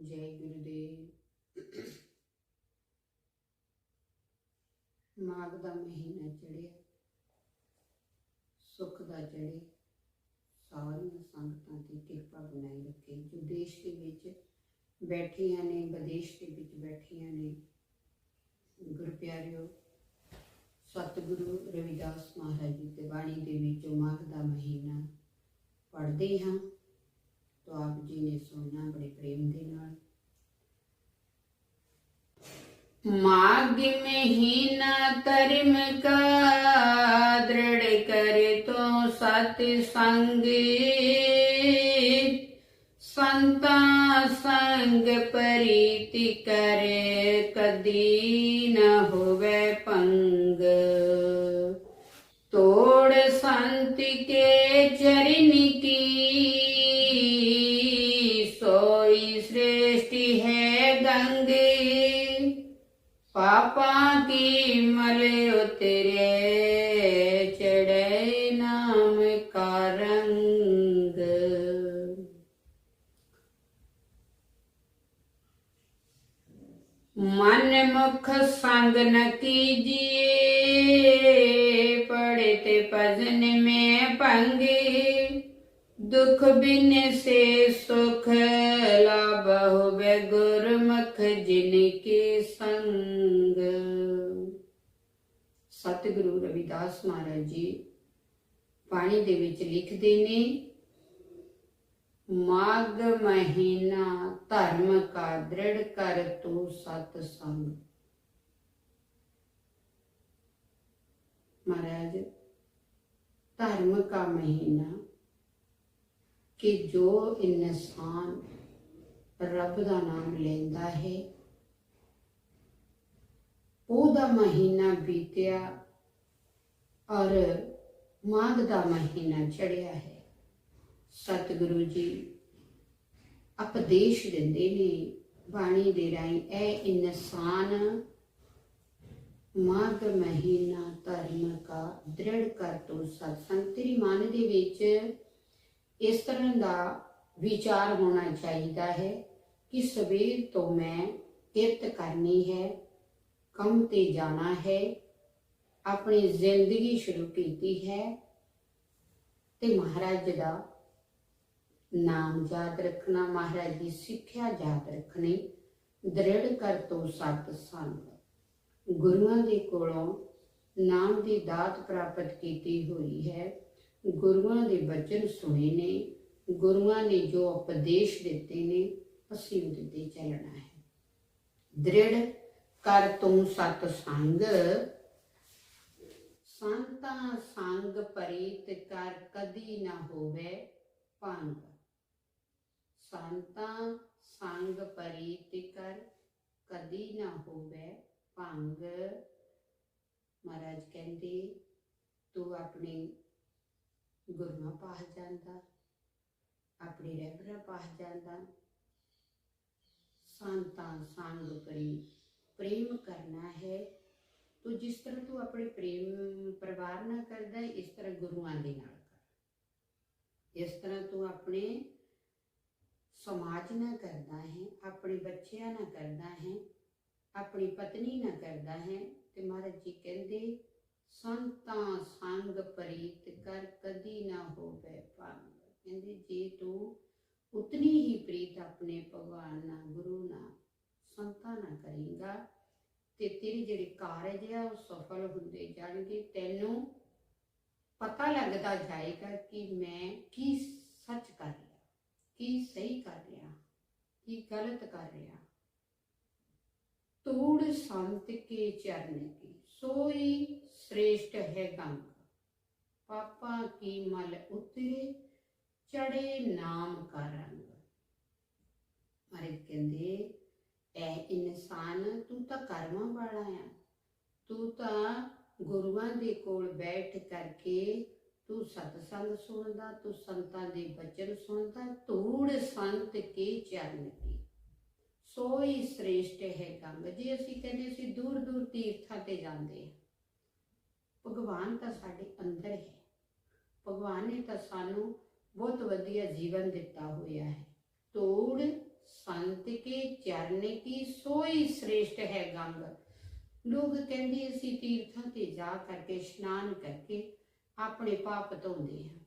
ਜੈ ਗੁਰਦੇਵ। ਮਾਘ ਦਾ ਮਹੀਨਾ ਚੜਿਆ ਸੁੱਖ ਦਾ ਚੜੇ ਸਾਰੀਆਂ ਸੰਗਤਾਂ ਦੀ ਕਿਰਪਾ ਬਣਾਈ ਰੱਖੇ। ਜੋ ਦੇਸ਼ ਦੇ ਵਿੱਚ ਬੈਠੀਆਂ ਨੇ, ਵਿਦੇਸ਼ ਦੇ ਵਿੱਚ ਬੈਠੀਆਂ ਨੇ। ਗੁਰੂ ਪਿਆਰਿਓ, ਸਤਿਗੁਰੂ ਰਵਿਦਾਸ ਮਹਾਰਾਜ ਜੀ ਦੀ ਬਾਣੀ ਦੇ ਵਿੱਚੋਂ ਮਾਘ ਦਾ ਮਹੀਨਾ ਪੜ੍ਹਦੇ ਹਾਂ। ਤਾਂ ਆਪ ਜੀ ਨੇ ਸੁਣਨਾ ਬੜੇ ਪ੍ਰੇਮ ਦੇ ਨਾਲ। ਮਾਘ ਮਹੀਨਾ ਧਰਮ ਕਾ ਦ੍ਰਿੜ ਕਰੇ ਤੋ ਸਤ ਸੰਗ। ਸੰਤਾ ਸੰਗ ਪਰੀਤੀ ਕਰੇ ਕਦੀ ਪਾਪਾਂ ਕੀ ਮਲ ਉਤਰੇ ਚੜੈ ਨਾਮ ਕਾ ਰੰਗ। ਮਨ ਮੁਖ ਸੰਗ ਨ ਕੀਜੀਏ ਪੜੇ ਤੇ ਭਜਨ ਮੈਂ ਭੰਗੇ। ਦੁਖ ਬਿਨ ਸੇ ਸੁਖ ਲਾਭਹੁ ਬੈ ਗੁਰਮਖ ਜਿਨ ਕੇ ਸੰਗ। ਸਤਿਗੁਰੂ ਰਵਿਦਾਸ ਮਹਾਰਾਜ ਜੀ ਪਾਣੀ ਦੇ ਵਿੱਚ ਲਿਖਦੇ ਨੇ ਮਾਗ ਮਹੀਨਾ ਧਰਮ ਕਾ ਦ੍ਰਿੜ ਕਰ ਤੂੰ ਸਤ ਸੰਗ। ਮਹਾਰਾਜ, ਧਰਮ ਕਾ ਮਹੀਨਾ ਕਿ ਜੋ ਇਨਸਾਨ ਰੱਬ ਦਾ ਨਾਮ ਲੈਂਦਾ ਹੈ, ਉਹਦਾ ਮਹੀਨਾ ਬੀਤਿਆ ਔਰ ਮਾਘ ਦਾ ਮਹੀਨਾ ਚੜਿਆ ਹੈ। ਸਤਿਗੁਰੂ ਜੀ ਉਪਦੇਸ਼ ਦਿੰਦੇ ਨੇ ਬਾਣੀ ਦੇ ਰਾਹੀਂ ਇਹ ਇਨਸਾਨ, ਮਾਘ ਮਹੀਨਾ ਧਰਮ ਕਾ ਦ੍ਰਿੜ ਕਰ ਤੋ ਸਤਸੰਗ ਤੇਰੀ ਮਨ ਦੇ ਵਿੱਚ ਇਸ ਤਰ੍ਹਾਂ ਦਾ ਵਿਚਾਰ ਹੋਣਾ ਚਾਹੀਦਾ ਹੈ ਕਿ ਸਵੇਰ ਤੋਂ ਮੈਂ ਕਿਰਤ ਕਰਨੀ ਹੈ, ਕੰਮ ਤੇ ਜਾਣਾ ਹੈ, ਆਪਣੀ ਜ਼ਿੰਦਗੀ ਸ਼ੁਰੂ ਕੀਤੀ ਹੈ ਤੇ ਮਹਾਰਾਜ ਦਾ ਨਾਮ ਯਾਦ ਰੱਖਣਾ, ਮਹਾਰਾਜ ਦੀ ਸਿੱਖਿਆ ਯਾਦ ਰੱਖਣੀ ਦ੍ਰਿੜ ਕਰ ਤੋ ਸਤ ਸੰਗ। ਗੁਰੂਆਂ ਦੇ ਕੋਲੋਂ ਨਾਮ ਦੀ ਦਾਤ ਪ੍ਰਾਪਤ ਕੀਤੀ ਹੋਈ ਹੈ। ਗੁਰੂਆਂ ਦੇ ਬਚਨ ਸੁਣੇ ਨੇ, ਗੁਰੂਆਂ ਨੇ ਜੋ ਉਪਦੇਸ਼ ਦਿੱਤੇ ਨੇ, ਅਸੀਂ ਉਹਦੇ ਤੇ ਚੱਲਣਾ ਹੈ। ਦ੍ਰਿੜ ਕਰ ਤੂੰ ਸਤ ਸੰਗ, ਸੰਤਾਂ ਸੰਗ ਪਰੀਤ ਕਰ ਕਦੀ ਨਾ ਹੋਵੇ ਭੰਗ। ਸੰਤਾਂ ਸੰਗ ਪਰੀਤ ਕਰ ਕਦੀ ਨਾ ਹੋਵੇ ਭੰਗ। ਮਹਾਰਾਜ ਕਹਿੰਦੇ, ਤੂੰ ਆਪਣੇ ਗੁਰੂਆਂ ਪਾਸ ਜਾਂਦਾ ਆਪਣੀ ਰਹਿਬਰਾਂ ਪਾਸ ਜਾਂਦਾ ਸੰਤਾਂ ਸੰਗ ਪਰੀ ਪ੍ਰੇਮ ਕਰਨਾ ਹੈ ਤੂੰ ਜਿਸ ਤਰ੍ਹਾਂ ਤੂੰ ਆਪਣੇ ਪ੍ਰੇਮ ਪਰਿਵਾਰ ਨਾਲ ਕਰਦਾ ਹੈ ਇਸ ਤਰ੍ਹਾਂ ਗੁਰੂਆਂ ਦੇ ਨਾਲ ਕਰ ਇਸ ਤਰ੍ਹਾਂ ਤੂੰ ਆਪਣੇ ਸਮਾਜ ਨਾਲ ਕਰਦਾ ਹੈ ਆਪਣੇ ਬੱਚਿਆਂ ਨਾਲ ਕਰਦਾ ਹੈ ਆਪਣੀ ਪਤਨੀ ਨਾਲ ਕਰਦਾ ਹੈ ਤੇ ਮਹਾਰਾਜ ਜੀ ਕਹਿੰਦੇ ਸੰਤਾਂ ਸੰਗ ਪ੍ਰੀਤ ਕਰ ਕਦੀ ਨਾ ਹੋਵੇ ਭੰਗ। ਕਹਿੰਦੇ, ਜੇ ਤੂੰ ਉਤਨੀ ਹੀ ਪ੍ਰੀਤ ਆਪਣੇ ਭਗਵਾਨ ਨਾਲ, ਗੁਰੂ ਨਾਲ ਸੰਤਾਂ ਨਾਲ ਕਰੇਗਾ ਤੇ ਤੇਰੇ ਜਿਹੜੇ ਕਾਰਜ ਆ, ਉਹ ਸਫਲ ਹੁੰਦੇ ਜਾਣਗੇ। ਤੈਨੂੰ ਪਤਾ ਲੱਗਦਾ ਜਾਏਗਾ ਕਿ ਮੈਂ ਕੀ ਸੱਚ ਕਰ ਰਿਹਾ, ਕੀ ਸਹੀ ਕਰ ਰਿਹਾ, ਕੀ ਗਲਤ ਕਰ ਰਿਹਾ। ਤੂੜ ਸੰਤ ਕੇ ਚਰਨ ਕੀ। ਸੋਈ ਸ੍ਰੇਸ਼ਟ ਹੈ ਗੰਗ। ਪਾਪਾ ਕੀ ਮਲ ਉਤਰੇ, ਚੜੇ ਨਾਮ ਕਾ ਰੰਗ। ਮਾਰੇ ਕਹਿੰਦੇ ਐ ਇਨਸਾਨ ਤੂੰ ਤਾਂ ਕਰਮਾਂ ਵਾਲਾ ਆ। ਤੂੰ ਤਾਂ ਗੁਰੂਆਂ ਦੇ ਕੋਲ ਬੈਠ ਕਰਕੇ ਤੂੰ ਸਤਸੰਗ ਸੁਣਦਾ, ਤੂੰ ਸੰਤਾਂ ਦੇ ਬਚਨ ਸੁਣਦਾ, ਧੂੜ ਸੰਤ ਕੇ ਚਰਨ ਸੋਈ ਸ੍ਰੇਸ਼ਟ ਹੈ ਗੰਗ ਜੇ ਅਸੀਂ ਕਹਿੰਦੇ ਅਸੀਂ ਦੂਰ ਦੂਰ ਤੀਰਥਾਂ ਤੇ ਜਾਂਦੇ ਹਾਂ, ਭਗਵਾਨ ਤਾਂ ਸਾਡੇ ਅੰਦਰ ਹੈ। ਭਗਵਾਨ ਨੇ ਤਾਂ ਸਾਨੂੰ ਬਹੁਤ ਵਧੀਆ ਜੀਵਨ ਦਿੱਤਾ ਹੋਇਆ ਹੈ। ਤੋੜ ਸੰਤ ਕੇ, ਚਰਨ ਕੀ, ਸੋਈ ਸ੍ਰੇਸ਼ਟ ਹੈ ਗੰਗ। ਲੋਕ ਕਹਿੰਦੇ ਅਸੀਂ ਤੀਰਥਾਂ ਤੇ ਜਾ ਕਰਕੇ ਇਸ਼ਨਾਨ ਕਰਕੇ ਆਪਣੇ ਪਾਪ ਧੋਂਦੇ ਹਾਂ।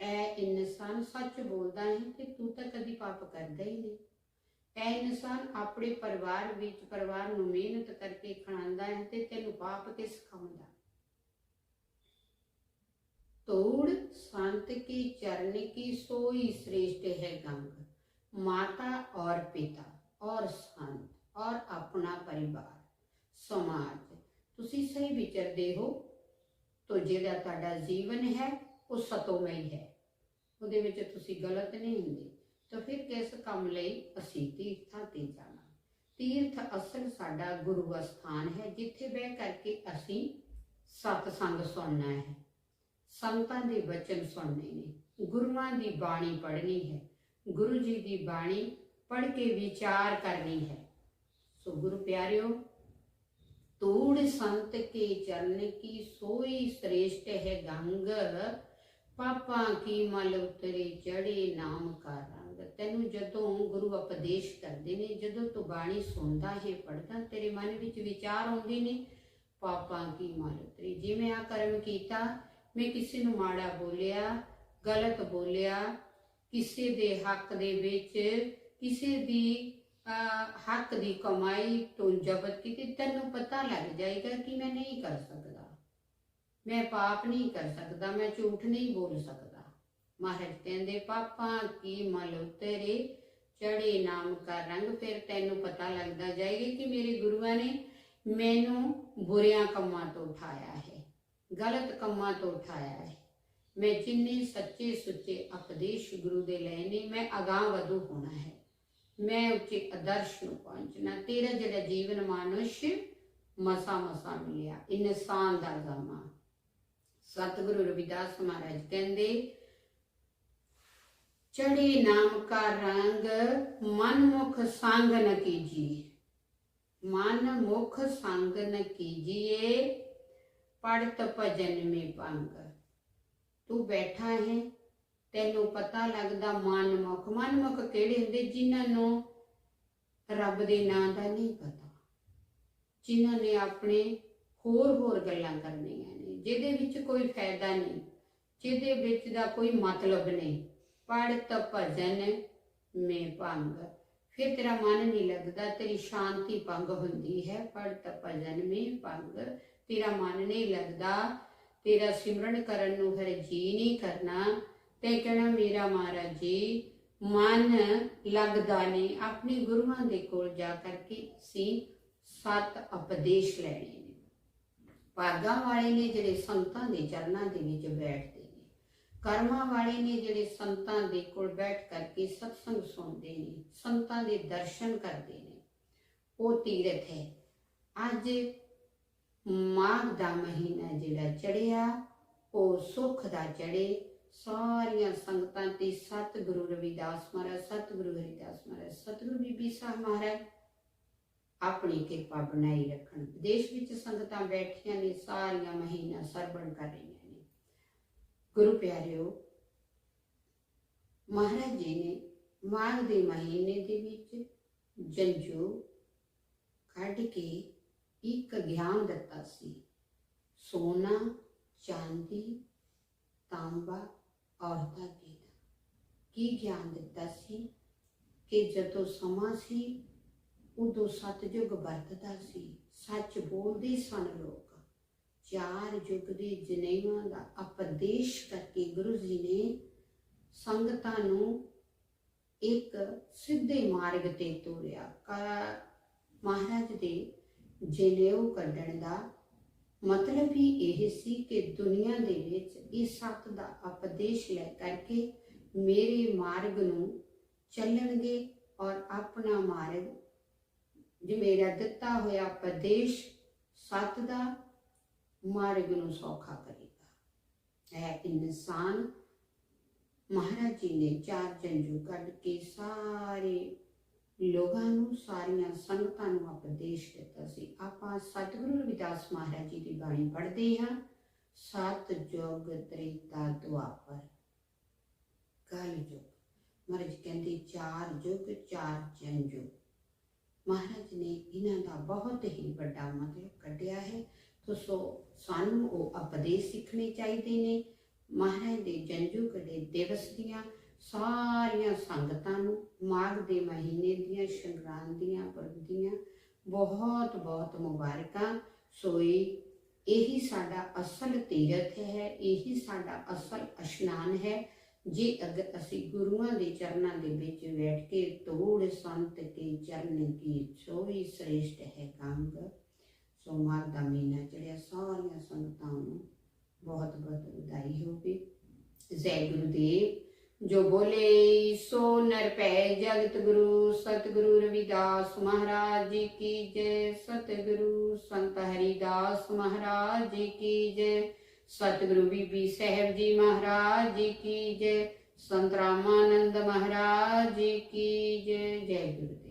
ਇਹ ਇਨਸਾਨ ਸੱਚ ਬੋਲਦਾ ਹੈ ਕਿ ਤੂੰ ਤਾਂ ਕਦੀ ਪਾਪ ਕਰਦਾ ਹੀ ਨਹੀਂ। ਐ ਇਨਸਾਨ ਆਪਣੇ ਪਰਿਵਾਰ ਵਿੱਚ, ਪਰਿਵਾਰ ਨੂੰ ਮਿਹਨਤ ਕਰਕੇ ਖਣਾਉਂਦਾ ਹੈ ਤੇ ਤੈਨੂੰ ਬਾਪ ਕੇ ਸਿਖਾਉਂਦਾ ਤੋੜ ਸੰਤ ਕੀ ਚਰਨ ਕੀ ਸੋਈ ਸ੍ਰੇਸ਼ਟ ਹੈ ਗੰਗ। ਮਾਤਾ ਔਰ ਪਿਤਾ, ਔਰ ਸੰਤ, ਔਰ ਆਪਣਾ ਪਰਿਵਾਰ, ਸਮਾਜ। ਤੁਸੀਂ ਸਹੀ ਵਿਚਰਦੇ ਹੋ, ਤੋ ਜਿਹੜਾ ਤੁਹਾਡਾ ਜੀਵਨ ਹੈ, ਉਹ ਸਤੋਮਈ ਹੈ। ਉਹਦੇ ਵਿੱਚ ਤੁਸੀਂ ਗਲਤ ਨਹੀਂ ਹੁੰਦੇ। ਤਾਂ ਫਿਰ ਕਿਸ ਕੰਮ ਲਈ ਅਸੀਂ ਤੀਰਥਾਂ ਤੇ ਜਾਣਾ? ਤੀਰਥ ਅਸਲ ਸਾਡਾ ਗੁਰੂ ਅਸਥਾਨ ਹੈ, ਜਿੱਥੇ ਬਹਿ ਕਰਕੇ ਅਸੀਂ ਸਤਸੰਗ ਸੁਣਨਾ ਹੈ। ਸੰਤਾਂ ਦੇ ਬਚਨ ਸੁਣਨੇ ਨੇ। ਗੁਰੂਆਂ ਦੀ ਬਾਣੀ ਪੜ੍ਹਨੀ ਹੈ। ਗੁਰੂ ਜੀ ਦੀ ਬਾਣੀ ਪੜ੍ਹ ਕੇ ਵਿਚਾਰ ਕਰਨੀ ਹੈ। ਸੋ ਗੁਰੂ ਪਿਆਰਿਓ ਤੂੜ ਸੰਤ ਕੇ ਚਰਨ ਕੀ ਸੋਈ ਸ੍ਰੇਸ਼ਟ ਹੈ ਗੰਗ। ਪਾਪਾਂ ਕੀ ਮਲ ਉਤਰੇ ਚੜੇ ਨਾਮ ਕਾ ਤੈਨੂੰ ਜਦੋਂ ਗੁਰੂ ਉਪਦੇਸ਼ ਕਰਦੇ ਨੇ, ਜਦੋਂ ਤੂੰ ਬਾਣੀ ਸੁਣਦਾ ਹੈ ਪੜਦਾ ਤੇਰੇ ਮਨ ਵਿੱਚ ਵਿਚਾਰ ਆਉਂਦੇ ਨੇ, ਪਾਪਾਂ ਕੀ ਮਲ ਜਿਵੇਂ ਆ ਕਰਮ ਕੀਤਾ, ਮੈਂ ਕਿਸੇ ਨੂੰ ਮਾੜਾ ਬੋਲਿਆ, ਗਲਤ ਬੋਲਿਆ, ਕਿਸੇ ਦੇ ਹੱਕ ਦੇ ਵਿੱਚ, ਕਿਸੇ ਦੀ ਹੱਕ ਦੀ ਕਮਾਈ ਤੋਂ ਜ਼ਬਤ ਕੀਤੀ, ਤੈਨੂੰ ਪਤਾ ਲੱਗ ਜਾਏਗਾ ਕਿ ਮੈਂ ਨਹੀਂ ਕਰ ਸਕਦਾ। ਮੈਂ ਪਾਪ ਨਹੀਂ ਕਰ ਸਕਦਾ, ਮੈਂ ਝੂਠ ਨਹੀਂ ਬੋਲ ਸਕਦਾ। ਮਹਾਰਾਜ ਕਹਿੰਦੇ, ਪਾਪਾਂ ਕੀ ਮਲ ਉਤਰੇ? ਚੜੇ ਨਾਮ ਕਾ ਰੰਗ ਫਿਰ ਤੈਨੂੰ ਪਤਾ ਲੱਗਦਾ ਜਾਏਗਾ ਕਿ ਮੇਰੇ ਗੁਰੂਆਂ ਨੇ ਮੈਨੂੰ ਬੁਰਿਆਂ ਕੰਮਾਂ ਤੋਂ ਉਠਾਇਆ ਹੈ, ਗਲਤ ਕੰਮਾਂ ਤੋਂ ਉਠਾਇਆ ਹੈ। ਮੈਂ ਜਿੰਨੇ ਸੱਚੇ ਸੁੱਚੇ ਉਪਦੇਸ਼ ਗੁਰੂ ਦੇ ਲਏ ਨੇ, ਮੈਂ ਅਗਾਹ ਵਧੂ ਹੋਣਾ ਹੈ। ਮੈਂ ਉੱਚੇ ਆਦਰਸ਼ ਨੂੰ ਪਹੁੰਚਣਾ, ਤੇਰਾ ਜਿਹੜਾ ਜੀਵਨ ਮਾਨੁਸ਼ ਮਸਾ ਮਸਾ ਮਿਲਿਆ, ਇਨਸਾਨ ਦਾ ਜ਼ਮਾ ਸਤਿਗੁਰੂ ਰਵਿਦਾਸ ਮਹਾਰਾਜ ਕਹਿੰਦੇ ਚੜੇ ਨਾਮ ਕਾ ਰੰਗ, ਮਨ ਮੁਖ ਸੰਗ ਨ ਕੀਜੀ ਮਨ ਮੁਖ ਸੰਗ ਨ ਕੀਜੀਏ ਪੜਤ ਭਜਨ ਮੇ ਪੰਗ ਤੂੰ ਬੈਠਾ ਹੈ, ਤੈਨੂੰ ਪਤਾ ਲੱਗਦਾ ਮਨਮੁਖ ਮਨਮੁਖ ਕਿਹੜੇ ਹੁੰਦੇ? ਜਿਨ੍ਹਾਂ ਨੂੰ ਰੱਬ ਦੇ ਨਾਂ ਦਾ ਨਹੀਂ ਪਤਾ। ਜਿਨ੍ਹਾਂ ਨੇ ਆਪਣੇ ਹੋਰ ਹੋਰ ਗੱਲਾਂ ਕਰਨੀਆਂ ਨੇ, ਜਿਹਦੇ ਵਿੱਚ ਕੋਈ ਫਾਇਦਾ ਨਹੀਂ, ਜਿਹਦੇ ਵਿੱਚ ਦਾ ਕੋਈ ਮਤਲਬ ਨਹੀਂ। ਪੜਤ ਭਜਨ ਮੇ ਭੰਗ। ਫਿਰ ਤੇਰਾ ਮਨ ਨਹੀਂ ਲੱਗਦਾ, ਤੇਰੀ ਸ਼ਾਂਤੀ ਭੰਗ ਹੁੰਦੀ ਹੈ। ਪੜਤ ਭਜਨ ਮੇ ਭੰਗ। ਤੇਰਾ ਮਨ ਨਹੀਂ ਲੱਗਦਾ, ਤੇਰਾ ਸਿਮਰਨ ਕਰਨ ਨੂੰ ਫਿਰ ਜੀ ਨਹੀਂ ਕਰਨਾ। ਤੇ ਕਹਿਣਾ, ਮੇਰਾ ਮਹਾਰਾਜ ਜੀ, ਮਨ ਲੱਗਦਾ ਨਹੀਂ। ਆਪਣੇ ਗੁਰੂਆਂ ਦੇ ਕੋਲ ਜਾ ਕਰਕੇ ਸੀ ਸਤ ਉਪਦੇਸ਼ ਲੈਣੇ ਨੇ। ਭਾਗਾਂ ਵਾਲੇ ਨੇ ਜਿਹੜੇ ਸੰਤਾਂ ਦੇ ਚਰਨਾਂ ਦੇ ਵਿੱਚ ਬੈਠ ਕਰਮਾਂ ਵਾਲੇ ਨੇ ਜਿਹੜੇ ਸੰਤਾਂ ਦੇ ਕੋਲ ਬੈਠ ਕਰਕੇ ਸਤਸੰਗ ਸੁਣਦੇ ਨੇ, ਸੰਤਾਂ ਦੇ ਦਰਸ਼ਨ ਕਰਦੇ ਨੇ, ਉਹ ਤੀਰਥ ਹੈ। ਅੱਜ ਮਾਘ ਦਾ ਮਹੀਨਾ ਜਿਹੜਾ ਚੜਿਆ ਉਹ ਸੁੱਖ ਦਾ ਚੜੇ ਸਾਰੀਆਂ ਸੰਗਤਾਂ ਤੇ ਸਤਿਗੁਰੂ ਰਵਿਦਾਸ ਮਹਾਰਾਜ, ਸਤਿਗੁਰੂ ਹਰਿਦਾਸ ਮਹਾਰਾਜ, ਸਤਿਗੁਰੂ ਬੀਬੀ ਸਾਹਿਬ ਮਹਾਰਾਜ ਆਪਣੀ ਕਿਰਪਾ ਬਣਾਈ ਰੱਖਣ। ਵਿਦੇਸ਼ ਵਿੱਚ ਸੰਗਤਾਂ ਬੈਠੀਆਂ ਨੇ, ਸਾਰੀਆਂ ਮਹੀਨਾ ਸਰਵਣ ਕਰ ਰਹੀਆਂ ਗੁਰੂ ਪਿਆਰਿਓ, ਮਹਾਰਾਜ ਜੀ ਨੇ ਮਾਘ ਦੇ ਮਹੀਨੇ ਦੇ ਵਿੱਚ ਜੰਜੂ ਕੱਢ ਕੇ ਇੱਕ ਗਿਆਨ ਦਿੱਤਾ ਸੀ। ਸੋਨਾ, ਚਾਂਦੀ, ਤਾਂਬਾ ਔਰਤਾਂ ਕੀ ਕੀ ਗਿਆਨ ਦਿੱਤਾ ਸੀ ਕਿ ਜਦੋਂ ਸਮਾਂ ਸੀ, ਉਦੋਂ ਸਤਜੁਗ ਵਰਤਦਾ ਸੀ। ਸੱਚ ਬੋਲਦੇ ਸਨ ਲੋਕ। ਚਾਰ ਯੁੱਗ ਦੇ ਜਨੇਵਾਂ ਦਾ ਉਪਦੇਸ਼ ਕਰਕੇ ਗੁਰੂ ਜੀ ਨੇ ਸੰਗਤਾਂ ਨੂੰ ਇੱਕ ਸਿੱਧੇ ਮਾਰਗ ਤੇ ਤੋਰਿਆ। ਕਾ- ਮਹਾਰਾਜ ਦੇ ਜਨੇਊ ਕੱਢਣ ਦਾ ਮਤਲਬ ਹੀ ਇਹ ਸੀ ਕਿ ਦੁਨੀਆ ਦੇ ਵਿੱਚ ਇਹ ਸੱਤ ਦਾ ਉਪਦੇਸ਼ ਲੈ ਕਰਕੇ ਮੇਰੇ ਮਾਰਗ ਨੂੰ ਚੱਲਣਗੇ ਔਰ ਆਪਣਾ ਮਾਰਗ, ਜੋ ਮੇਰਾ ਦਿੱਤਾ ਹੋਇਆ ਉਪਦੇਸ਼ ਸੱਤ ਦਾ ਮਾਰਗ ਨੂੰ ਸੌਖਾ ਕਰੇਗਾ। ਇਹ ਇਨਸਾਨ ਮਹਾਰਾਜ ਜੀ ਨੇ ਚਾਰ ਜੰਜੂ ਕੱਢ ਕੇ ਸਾਰੇ ਲੋਕਾਂ ਨੂੰ, ਸਾਰੀਆਂ ਸੰਗਤਾਂ ਨੂੰ ਉਪਦੇਸ਼ ਦਿੱਤਾ ਸੀ। ਆਪਾਂ ਸਤਿਗੁਰੂ ਰਵਿਦਾਸ ਮਹਾਰਾਜ ਜੀ ਦੀ ਬਾਣੀ ਪੜ੍ਹਦੇ ਹਾਂ। ਸਤ ਜੁਗ ਤ੍ਰੇਤਾ ਦੁਆਪਰ। ਕਲ ਯੁਗ ਮਹਾਰਾਜ ਕਹਿੰਦੇ, ਚਾਰ ਯੁਗ ਚਾਰ ਜਨਯੁਗ ਮਹਾਰਾਜ ਨੇ ਇਹਨਾਂ ਦਾ ਬਹੁਤ ਹੀ ਵੱਡਾ ਮਤਲਬ ਕੱਢਿਆ ਹੈ। ਤੋ ਸੋ ਸਾਨੂੰ ਉਹ ਉਪਦੇਸ਼ ਸਿੱਖਣੇ ਚਾਹੀਦੇ ਨੇ। ਮਹਾਰਾਜ ਦੇ ਜਨਯੁਗ ਦੇ ਦਿਵਸ ਦੀਆਂ ਸਾਰੀਆਂ ਸੰਗਤਾਂ ਨੂੰ ਮਾਘ ਦੇ ਮਹੀਨੇ ਦੀਆਂ, ਸੰਗਰਾਂਦ ਦੀਆਂ ਬਹੁਤ ਬਹੁਤ ਮੁਬਾਰਕਾਂ। ਸੋਈ ਇਹੀ ਸਾਡਾ ਅਸਲ ਤੀਰਥ ਹੈ, ਇਹੀ ਸਾਡਾ ਅਸਲ ਅਸ਼ਨਾਨ ਹੈ। ਜੇ ਅਗਰ ਅਸੀਂ ਗੁਰੂਆਂ ਦੇ ਚਰਨਾਂ ਦੇ ਵਿੱਚ ਬੈਠ ਕੇ ਤੋੜ ਸੰਤ ਕੇ ਚਰਨ ਕੀ ਸੋਈ ਸ੍ਰੇਸ਼ਟ ਹੈ ਕੰਗ ਸੋ ਦਾ ਮਹੀਨਾ ਚੜਿਆ, ਸਾਰੀਆਂ ਸੰਗਤਾਂ ਨੂੰ ਬਹੁਤ ਬਹੁਤ ਵਧਾਈ ਹੋਵੇ। ਜੈ ਗੁਰੂਦੇਵ ਜੋ ਬੋਲੇ, ਸੋ ਨਰ ਪੈ ਜਗਤ ਗੁਰੂ ਸਤਿਗੁਰੂ ਰਵਿਦਾਸ ਮਹਾਰਾਜ ਜੀ ਕੀ ਜੈ। ਸਤਿਗੁਰੂ ਸੰਤ ਹਰੀਦਾਸ ਮਹਾਰਾਜ ਜੀ ਕੀ ਜੈ। ਸਤਿਗੁਰੂ ਬੀਬੀ ਸਾਹਿਬ ਜੀ ਮਹਾਰਾਜ ਜੀ ਕੀ ਜੈ। ਸੰਤ ਰਾਮਾਨੰਦ ਮਹਾਰਾਜ ਜੀ ਕੀ ਜੈ। ਜੈ ਗੁਰੂਦੇਵ।